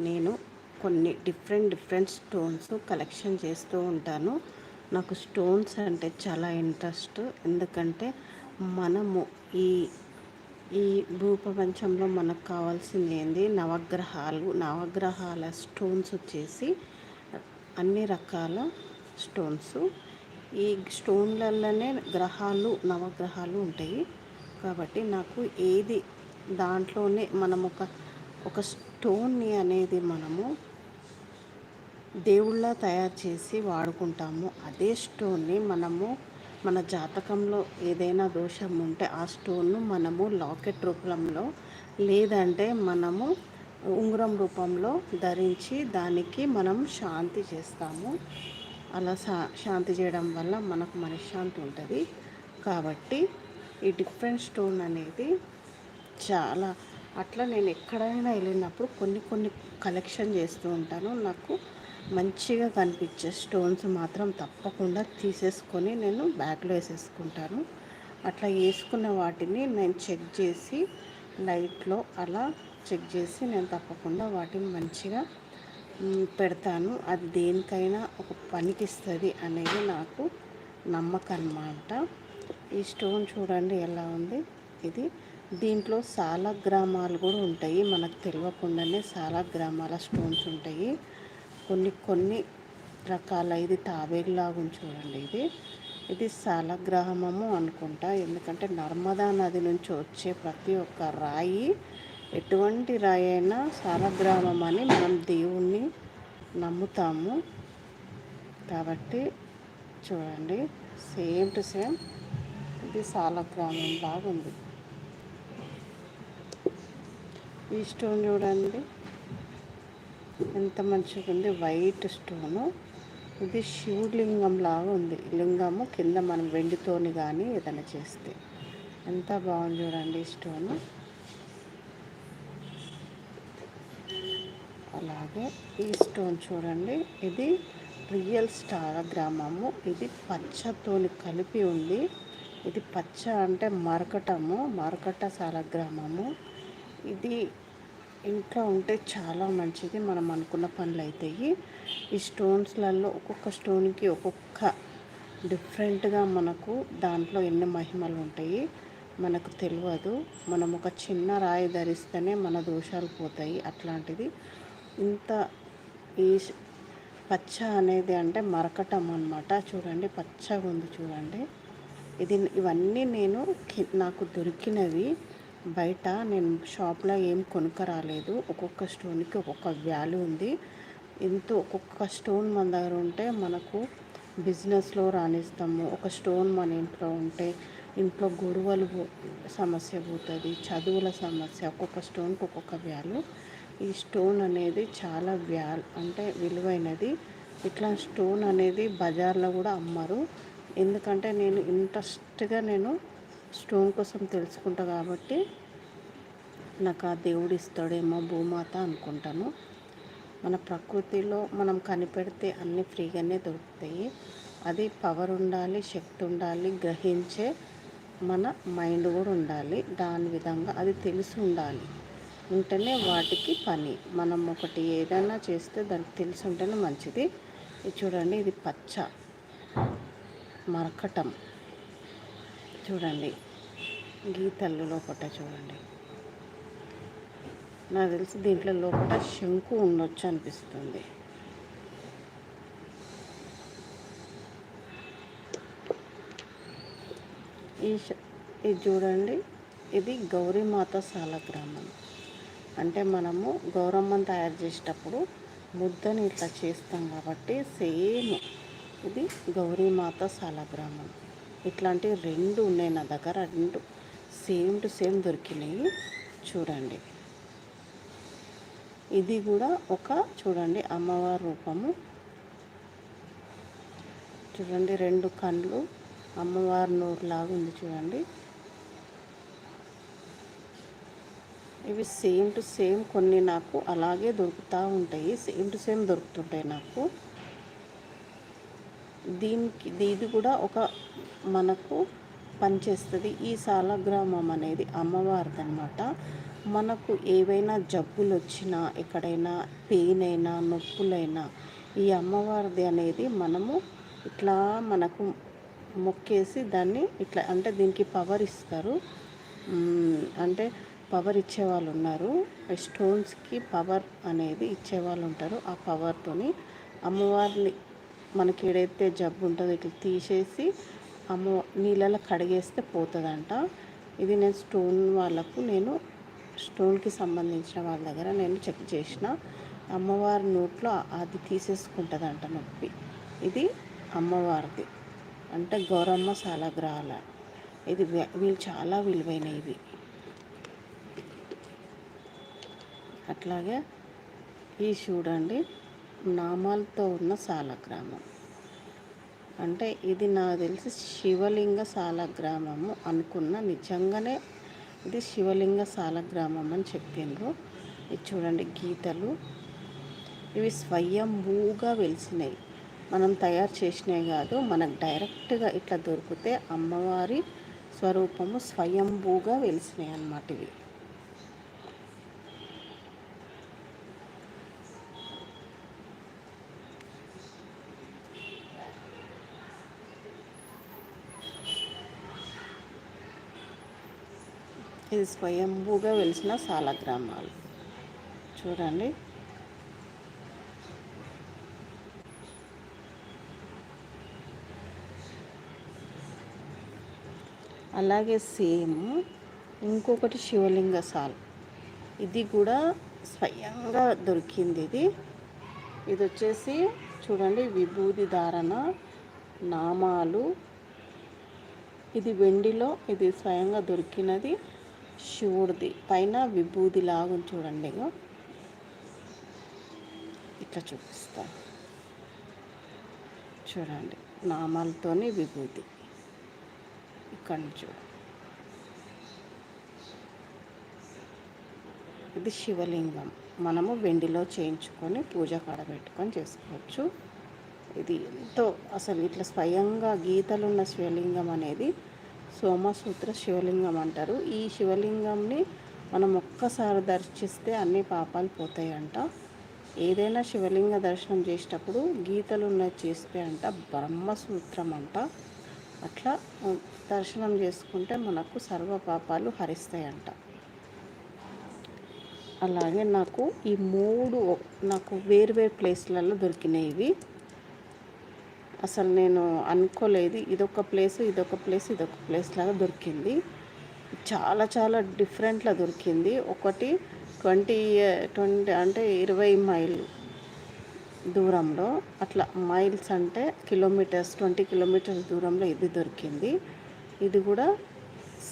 నేను కొన్ని different different stones collection చేస్తూ ఉంటాను. నాకు స్టోన్స్ అంటే చాలా ఇంట్రెస్ట్ ఎందుకంటే మనము ఈ ఈ భూప్రపంచంలో మనకు కావాల్సింది ఏంది? నవగ్రహాలు. నవగ్రహాల స్టోన్స్ వచ్చేసి అన్ని రకాల స్టోన్స్ ఈ స్టోన్లలోనే గ్రహాలు నవగ్రహాలు ఉంటాయి. కాబట్టి నాకు ఏది దాంట్లోనే మనం ఒక ఒక స్టోన్ని అనేది మనము దేవుళ్ళ తయారు చేసి వాడుకుంటాము. అదే స్టోన్ని మనము మన జాతకంలో ఏదైనా దోషం ఉంటే ఆ స్టోన్ను మనము లాకెట్ రూపంలో లేదంటే మనము ఉంగరం రూపంలో ధరించి దానికి మనం శాంతి చేస్తాము. అలా శా శాంతి చేయడం వల్ల మనకు మనశ్శాంతి ఉంటుంది. కాబట్టి ఈ డిఫరెంట్ స్టోన్ అనేది చాలా అట్లా నేను ఎక్కడైనా వెళ్ళినప్పుడు కొన్ని కొన్ని కలెక్షన్ చేస్తూ ఉంటాను. నాకు మంచిగా కనిపించే స్టోన్స్ మాత్రం తప్పకుండా తీసేసుకొని నేను బ్యాగ్లో వేసేసుకుంటాను. అట్లా వేసుకున్న వాటిని నేను చెక్ చేసి లైట్లో అలా చెక్ చేసి నేను తప్పకుండా వాటిని మంచిగా పెడతాను. అది దేనికైనా ఒక పనికిస్తుంది అనేది నాకు నమ్మకం అన్నమాట. ఈ స్టోన్ చూడండి ఎలా ఉంది. ఇది దీంట్లో చాలా గ్రామాలు కూడా ఉంటాయి. మనకు తెలియకుండానే చాలా గ్రామాల స్టోన్స్ ఉంటాయి. కొన్ని కొన్ని రకాల ఇది తాబేలాగా చూడండి ఇది. ఇది సాలగ్రామము అనుకుంటా. ఎందుకంటే నర్మదా నది నుంచి వచ్చే ప్రతి ఒక్క రాయి ఎటువంటి రాయి అయినా సాలగ్రామం అని మనం దేవుణ్ణి నమ్ముతాము. కాబట్టి చూడండి సేమ్ టు సేమ్ ఇది సాలగ్రామం బాగుంది ఈ స్టోన్ చూడండి. ఎంత మంచిగా ఉంది. White stone. ఇది శివలింగం లాగా ఉంది. లింగము కింద మనం వెండితోని కానీ ఏదైనా చేస్తే. ఎంత బాగుంది చూడండి స్టోను. అలాగే ఈ స్టోన్ చూడండి. ఇది రియల్ స్టార్ గ్రామము. ఇది పచ్చతోని కలిపి ఉంది. ఇది పచ్చ అంటే మరకటము. మరకట సాల గ్రామము. ఇది ఇంట్లో ఉంటే చాలా మంచిది. మనం అనుకున్న పనులు అవుతాయి ఈ స్టోన్స్లలో ఒక్కొక్క స్టోన్కి ఒక్కొక్క డిఫరెంట్గా మనకు దాంట్లో ఎన్ని మహిమలు ఉంటాయి మనకు తెలియదు మనం ఒక చిన్న రాయి ధరిస్తేనే మన దోషాలు పోతాయి. అట్లాంటిది ఇంత ఈ పచ్చ అనేది అంటే మరకటం అనమాట చూడండి పచ్చగా ఉంది చూడండి. ఇది ఇవన్నీ నేను నాకు దొరికినవి. బయట నేను షాప్లో ఏం కొనుక్క రాలేదు ఒక్కొక్క స్టోన్కి ఒక్కొక్క వాల్యూ ఉంది. ఎంతో ఒక్కొక్క స్టోన్ మన దగ్గర ఉంటే మనకు బిజినెస్లో రాణిస్తాము ఒక స్టోన్ మన ఇంట్లో ఉంటే ఇంట్లో గొడవలు సమస్య పోతుంది చదువుల సమస్య ఒక్కొక్క స్టోన్కి ఒక్కొక్క వ్యాల్యూ ఈ స్టోన్ అనేది చాలా వ్యాల్ అంటే విలువైనది. ఇట్లా స్టోన్ అనేది బజార్లో కూడా అమ్మరు. ఎందుకంటే నేను ఇంట్రెస్ట్గా నేను స్టోన్ కోసం తెలుసుకుంటా కాబట్టి నాకు ఆ దేవుడు ఇస్తాడేమో భూమాత అనుకుంటాను. మన ప్రకృతిలో మనం కనిపెడితే అన్నీ ఫ్రీగానే దొరుకుతాయి. అది పవర్ ఉండాలి శక్తి ఉండాలి గ్రహించే మన మైండ్ కూడా ఉండాలి. దాని విధంగా అది తెలిసి ఉండాలి. ఉంటేనే వాటికి పని. మనం ఒకటి ఏదైనా చేస్తే దానికి తెలిసి ఉంటేనే మంచిది. ఇది చూడండి ఇది పచ్చ. మరకటం. చూడండి. గీతలు లోపట చూడండి. నాకు తెలిసి దీంట్లో లోపల శంకు ఉండొచ్చు అనిపిస్తుంది. ఈ ఇది చూడండి. ఇది గౌరీమాత సాలగ్రామం అంటే మనము గౌరమ్మను తయారు చేసేటప్పుడు ముద్దని ఇట్లా చేస్తాం కాబట్టి సేమ్ ఇది గౌరీమాత సాలగ్రామం ఇట్లాంటివి రెండు ఉన్నాయి నా దగ్గర రెండు సేమ్ టు సేమ్ దొరికినాయి. చూడండి. ఇది కూడా ఒక చూడండి అమ్మవారి రూపము. చూడండి రెండు కళ్ళు అమ్మవారి నోరులాగా ఉంది చూడండి. ఇవి సేమ్ టు సేమ్ కొన్ని నాకు అలాగే దొరుకుతూ ఉంటాయి. సేమ్ టు సేమ్ దొరుకుతుంటాయి నాకు. దీనికి ఇది కూడా ఒక మనకు పనిచేస్తుంది. ఈ సాలగ్రామం అనేది అమ్మవారిది అనమాట మనకు ఏవైనా జబ్బులు వచ్చినా ఎక్కడైనా పెయిన్ అయినా నొప్పులైనా ఈ అమ్మవారిది అనేది మనము ఇట్లా మనకు మొక్కేసి దాన్ని ఇట్లా అంటే దీనికి పవర్ ఇస్తారు. అంటే పవర్ ఇచ్చేవాళ్ళు ఉన్నారు స్టోన్స్కి పవర్ అనేది ఇచ్చేవాళ్ళు ఉంటారు ఆ పవర్తోని అమ్మవారిని మనకి ఏడైతే జబ్బు ఉంటుందో ఇట్లా తీసేసి అమ్మ నీళ్ళలో కడిగేస్తే పోతుందంట. ఇది నేను స్టోన్ వాళ్ళకు నేను స్టోన్కి సంబంధించిన వాళ్ళ దగ్గర నేను చెక్ చేసిన. అమ్మవారి నోట్లో అది తీసేసుకుంటుందంట నొప్పి. ఇది అమ్మవారిది. అంటే గౌరమ్మ సాలగ్రహాల ఇది వీళ్ళు చాలా విలువైనవి అట్లాగే ఈ చూడండి నామాలతో ఉన్న సాలగ్రామం అంటే ఇది నాకు తెలిసి శివలింగ సాలగ్రామము అనుకున్న. నిజంగానే ఇది శివలింగ సాలగ్రామం అని చెప్పిండ్రు. ఇది చూడండి గీతలు. ఇవి స్వయంభూగా వెలిసినాయి. మనం తయారు చేసినవి కాదు మనకు డైరెక్ట్గా ఇట్లా దొరికితే అమ్మవారి స్వరూపము స్వయంభూగా వెలిసినాయి అన్నమాట ఇవి. ఇది స్వయంభూగా వెలిసిన సాలగ్రామాలు. చూడండి. అలాగే సేమ్ ఇంకొకటి శివలింగ సాల్. ఇది కూడా స్వయంగా దొరికింది ఇది. ఇది వచ్చేసి చూడండి విభూతి ధారణ నామాలు. ఇది వెండిలో ఇది స్వయంగా దొరికినది. శివుడిది. పైన విభూది లాగా చూడండి ఇట్లా చూపిస్తా. చూడండి నామాలతోనే విభూతి. ఇక్కడ చూడండి ఇది శివలింగం. మనము వెండిలో చేయించుకొని పూజ కాడ పెట్టుకొని చేసుకోవచ్చు. ఇది ఎంతో అసలు ఇట్లా స్వయంగా గీతలున్న శివలింగం అనేది సోమసూత్ర శివలింగం అంటారు. ఈ శివలింగంని మనం ఒక్కసారి దర్శిస్తే అన్ని పాపాలు పోతాయంట. ఏదైనా శివలింగ దర్శనం చేసేటప్పుడు గీతలు ఉన్నాయి చేస్తే అంట బ్రహ్మసూత్రం అంట. అట్లా దర్శనం చేసుకుంటే మనకు సర్వ పాపాలు హరిస్తాయంట. అలాగే నాకు ఈ మూడు నాకు వేరు వేరు ప్లేస్లలో దొరికినాయి ఇవి. అసలు నేను అనుకోలేదు. ఇదొక ప్లేస్ ఇదొక ప్లేస్ ఇదొక ప్లేస్ లాగా దొరికింది. చాలా చాలా డిఫరెంట్లా దొరికింది. ఒకటి ట్వంటీ ట్వంటీ అంటే ఇరవై మైల్ దూరంలో అట్లా మైల్స్ అంటే కిలోమీటర్స్ ట్వంటీ కిలోమీటర్స్ దూరంలో ఇది దొరికింది. ఇది కూడా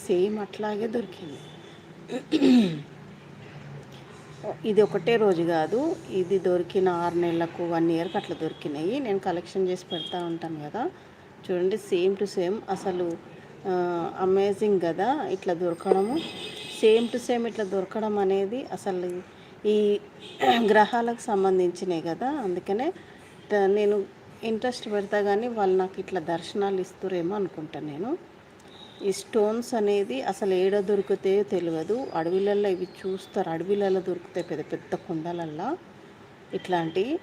సేమ్ అట్లాగే దొరికింది. ఇది ఒకటే రోజు కాదు. ఇది దొరికిన ఆరు నెలలకు వన్ ఇయర్కి అట్లా దొరికినాయి. నేను కలెక్షన్ చేసి పెడతా ఉంటాను కదా. చూడండి సేమ్ టు సేమ్. అసలు అమేజింగ్ కదా ఇట్లా దొరకడము. సేమ్ టు సేమ్ ఇట్లా దొరకడం అనేది అసలు ఈ గ్రహాలకు సంబంధించినవి కదా. అందుకనే నేను ఇంట్రెస్ట్ పెడతా కానీ వాళ్ళు నాకు ఇట్లా దర్శనాలు ఇస్తురేమో అనుకుంటాను నేను. ఈ స్టోన్స్ అనేది అసలు ఏడ దొరుకుతాయో తెలియదు. అడవిలలో ఇవి చూస్తారు. అడవిలలో దొరుకుతాయి పెద్ద పెద్ద కుండలల్లో. ఇట్లాంటి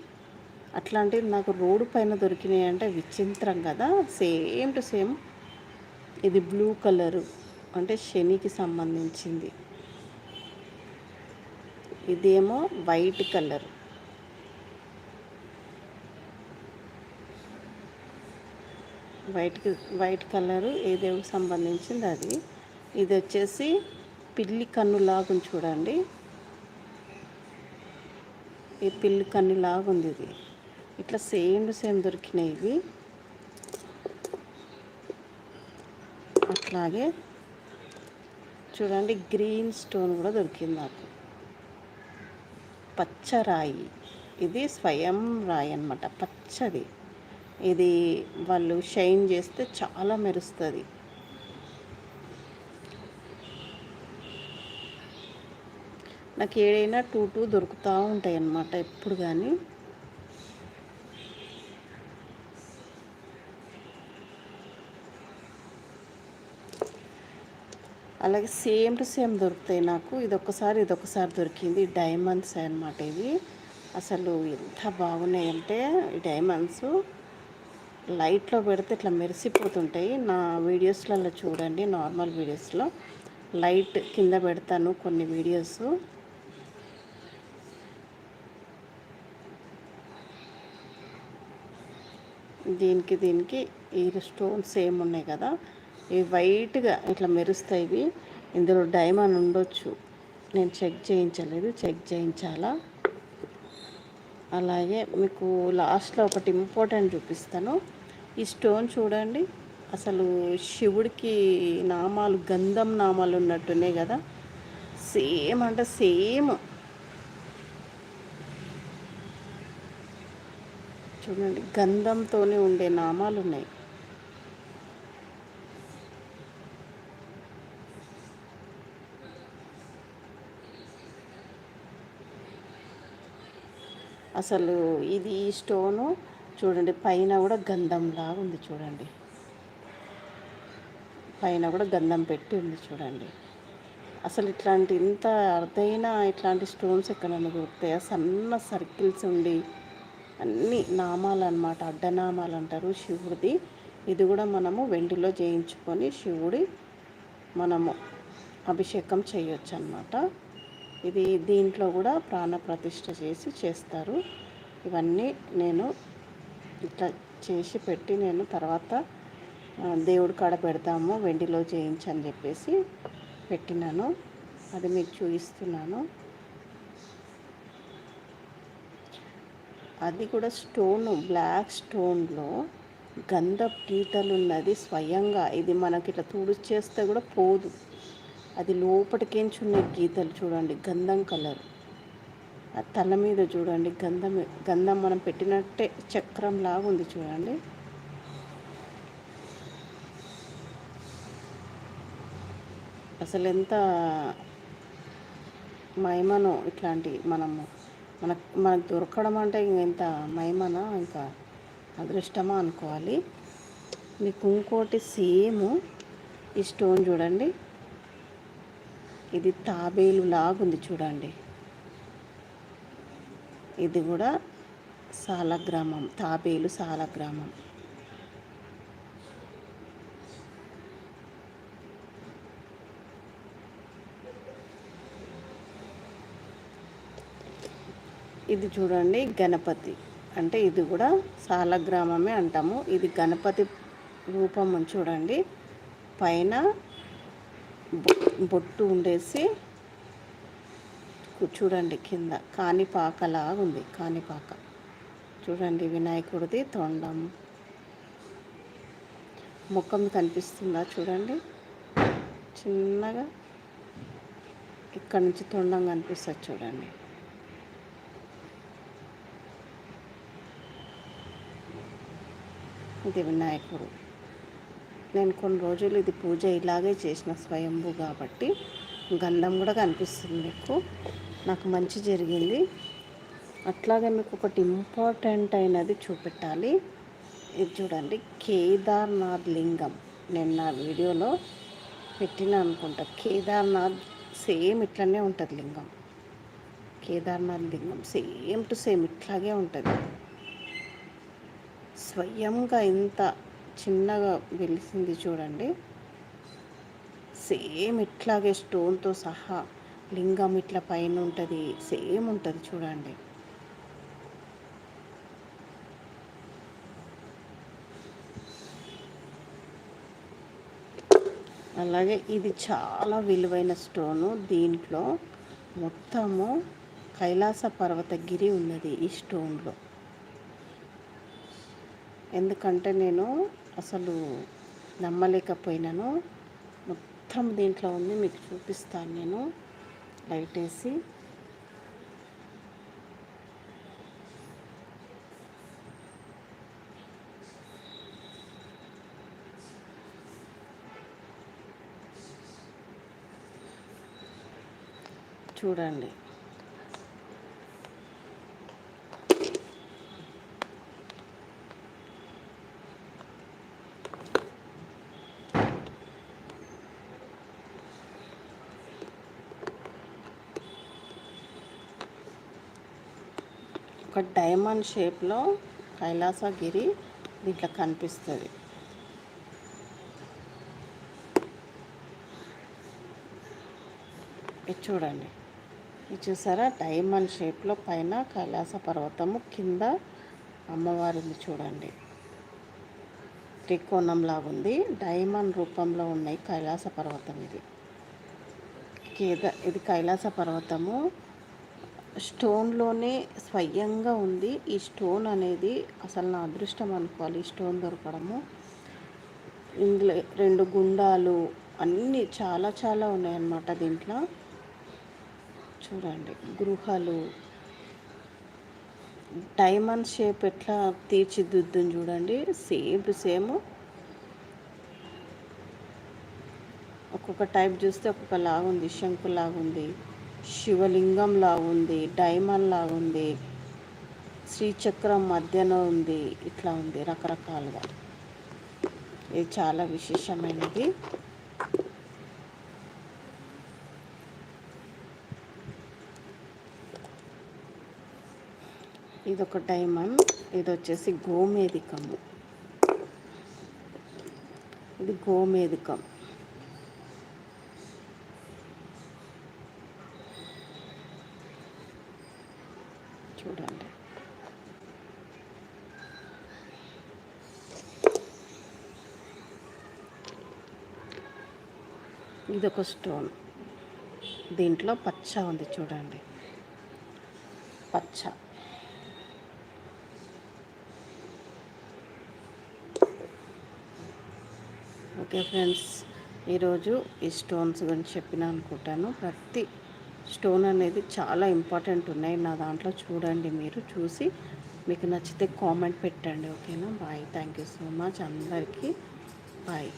అట్లాంటివి నాకు రోడ్డు పైన దొరికినాయి అంటే విచిత్రం కదా. సేమ్ టు సేమ్ ఇది బ్లూ కలరు అంటే శనికి సంబంధించింది. ఇదేమో white colour. White white colour ఏ దేవుడికి సంబంధించింది అది. ఇది వచ్చేసి పిల్లి కన్ను లాగుంది చూడండి. ఈ పిల్లి కన్ను లాగుంది ఇది. ఇట్లా సేమ్ సేమ్ దొరికినాయి ఇవి. అట్లాగే చూడండి గ్రీన్ స్టోన్ కూడా దొరికింది నాకు. పచ్చరాయి ఇది స్వయం రాయి అనమాట పచ్చది. ఇది వాళ్ళు షైన్ చేస్తే చాలా మెరుస్తుంది. నాకు ఏదైనా టూ టూ దొరుకుతూ ఉంటాయి అన్నమాట ఎప్పుడు కానీ అలాగే సేమ్ టు సేమ్ దొరుకుతాయి నాకు. ఇది ఒక్కసారి ఇది ఒకసారి దొరికింది. డైమండ్స్ అనమాట ఇవి. అసలు ఎంత బాగున్నాయంటే ఈ డైమండ్స్. లైట్లో పెడితే ఇట్లా మెరిసిపోతుంటాయి నా వీడియోస్లలో చూడండి నార్మల్ వీడియోస్లో. లైట్ కింద పెడతాను కొన్ని వీడియోస్. దీనికి దీనికి ఈ స్టోన్స్ సేమ్ ఉన్నాయి కదా ఇవి వైట్గా ఇట్లా మెరుస్తాయి ఇవి. ఇందులో డైమండ్ ఉండొచ్చు. నేను చెక్ చేయించలేదు చెక్ చేయించాలా? అలాగే మీకు లాస్ట్లో ఒకటి ఇంపార్టెంట్ చూపిస్తాను. ఈ స్టోన్ చూడండి. అసలు శివుడికి నామాలు గంధం నామాలు ఉన్నట్టున్నాయి కదా. సేమ్ అంటే సేమ్. చూడండి గంధంతోనే ఉండే నామాలు ఉన్నాయి. అసలు ఇది ఈ స్టోను. చూడండి పైన కూడా గంధంలా ఉంది చూడండి. పైన కూడా గంధం పెట్టి ఉంది చూడండి. అసలు ఇట్లాంటి ఇంత అర్థైన ఇట్లాంటి స్టోన్స్ ఎక్కడైనా దొరుకుతాయా? సన్న సర్కిల్స్ ఉండి అన్ని నామాలు అనమాట అడ్డనామాలు అంటారు శివుడిది. ఇది కూడా మనము వెండిలో చేయించుకొని శివుడి మనము అభిషేకం చేయొచ్చు అనమాట ఇది దీంట్లో కూడా ప్రాణ ప్రతిష్ఠ చేసి చేస్తారు. ఇవన్నీ నేను ఇట్లా చేసి పెట్టి నేను తర్వాత దేవుడి కాడ పెడతాము వెండిలో చేయించని చెప్పేసి పెట్టినాను. అది మీకు చూపిస్తున్నాను. అది కూడా స్టోన్ బ్లాక్ స్టోన్లో గంధపు గీతలు ఉన్నది స్వయంగా. ఇది మనకి ఇట్లా తుడిచేస్తే కూడా పోదు. అది లోపటికేంచి ఉన్న గీతలు చూడండి గంధం కలర్. ఆ తల మీద చూడండి గంధం గంధం మనం పెట్టినట్టే చక్రం లాగా ఉంది చూడండి. అసలు ఎంత మహిమను ఇట్లాంటి మనము మనకు మనకు దొరకడం అంటే ఎంత మహిమన ఇంకా అదృష్టమా అనుకోవాలి. మీకు ఇంకోటి సేమ్ ఈ స్టోన్ చూడండి. ఇది తాబేలు లాగుంది చూడండి. ఇది కూడా సాలగ్రామం తాబేలు సాలగ్రామం. ఇది చూడండి గణపతి. అంటే ఇది కూడా సాలగ్రామమే అంటాము. ఇది గణపతి రూపం చూడండి. పైన బొట్టు ఉండేసి చూడండి కింద. కాణిపాకలాగా ఉంది కాణిపాక. చూడండి వినాయకుడిది తొండం. ముఖం కనిపిస్తుందా చూడండి. చిన్నగా ఇక్కడ నుంచి తొండం కనిపిస్తుంది చూడండి. ఇది వినాయకుడు. నేను కొన్ని రోజులు ఇది పూజ ఇలాగే చేసిన స్వయంభూ కాబట్టి గంధం కూడా కనిపిస్తుంది మీకు. నాకు మంచి జరిగింది. అట్లాగే మీకు ఒకటి ఇంపార్టెంట్ అయినది చూపెట్టాలి. ఇది చూడండి కేదార్నాథ్ లింగం. నేను నా వీడియోలో పెట్టిన అనుకుంటా. కేదార్నాథ్ సేమ్ ఇట్లనే ఉంటుంది లింగం. కేదార్నాథ్ లింగం సేమ్ టు సేమ్ ఇట్లాగే ఉంటుంది. స్వయంగా ఇంత చిన్నగా వెలిసింది చూడండి. సేమ్ ఇట్లాగే స్టోన్తో సహా లింగం ఇట్లా పైన ఉంటుంది సేమ్ ఉంటుంది చూడండి. అలాగే ఇది చాలా విలువైన స్టోను. దీంట్లో మొత్తము కైలాస పర్వతగిరి ఉన్నది ఈ స్టోన్లో. ఎందుకంటే నేను అసలు నమ్మలేకపోయినాను. మొత్తం దీంట్లో ఉంది. మీకు చూపిస్తాను నేను. లైట్ వేసి. చూడండి. ఒక డైమండ్ షేప్లో కైలాసగిరి దీంట్లో కనిపిస్తుంది. ఇది చూడండి. ఇది చూసారా? డైమండ్ షేప్లో పైన కైలాస పర్వతము కింద అమ్మవారిని చూడండి. త్రికోణంలాగా ఉంది. డైమండ్ రూపంలో ఉన్నాయి కైలాస పర్వతం ఇది. కేద ఇది కైలాస పర్వతము. స్టోన్లోనే స్వయంగా ఉంది. ఈ స్టోన్ అనేది అసలు నా అదృష్టం అనుకోవాలి. ఈ స్టోన్ దొరకడము. ఇందులో రెండు గుండాలు అన్నీ చాలా చాలా ఉన్నాయన్నమాట దీంట్లో. చూడండి. గృహాలు. డైమండ్ షేప్ ఎట్లా తీర్చిదిద్దుని చూడండి. Same to same. ఒక్కొక్క టైప్ చూస్తే ఒక్కొక్క లాగుంది శంకు లాగుంది శివలింగం ఉంది డైమండ్లా ఉంది శ్రీచక్రం మధ్యన ఉంది ఇట్లా ఉంది రకరకాలుగా. ఇది చాలా విశేషమైనది. ఇది ఒక డైమండ్ ఇది వచ్చేసి గోమేదికము ఇది గోమేదికం చూడండి ఇది ఒక స్టోన్. దీంట్లో పచ్చ ఉంది చూడండి. పచ్చ. ఓకే ఫ్రెండ్స్ ఈరోజు ఈ స్టోన్స్ గురించి చెప్పిన అనుకుంటాను. ప్రతి స్టోన్ అనేది చాలా ఇంపార్టెంట్ ఉన్నాయి. నా దాంట్లో చూడండి మీరు చూసి మీకు నచ్చితే కామెంట్ పెట్టండి. ఓకేనా? Bye. Thank you so much. అందరికీ బాయ్.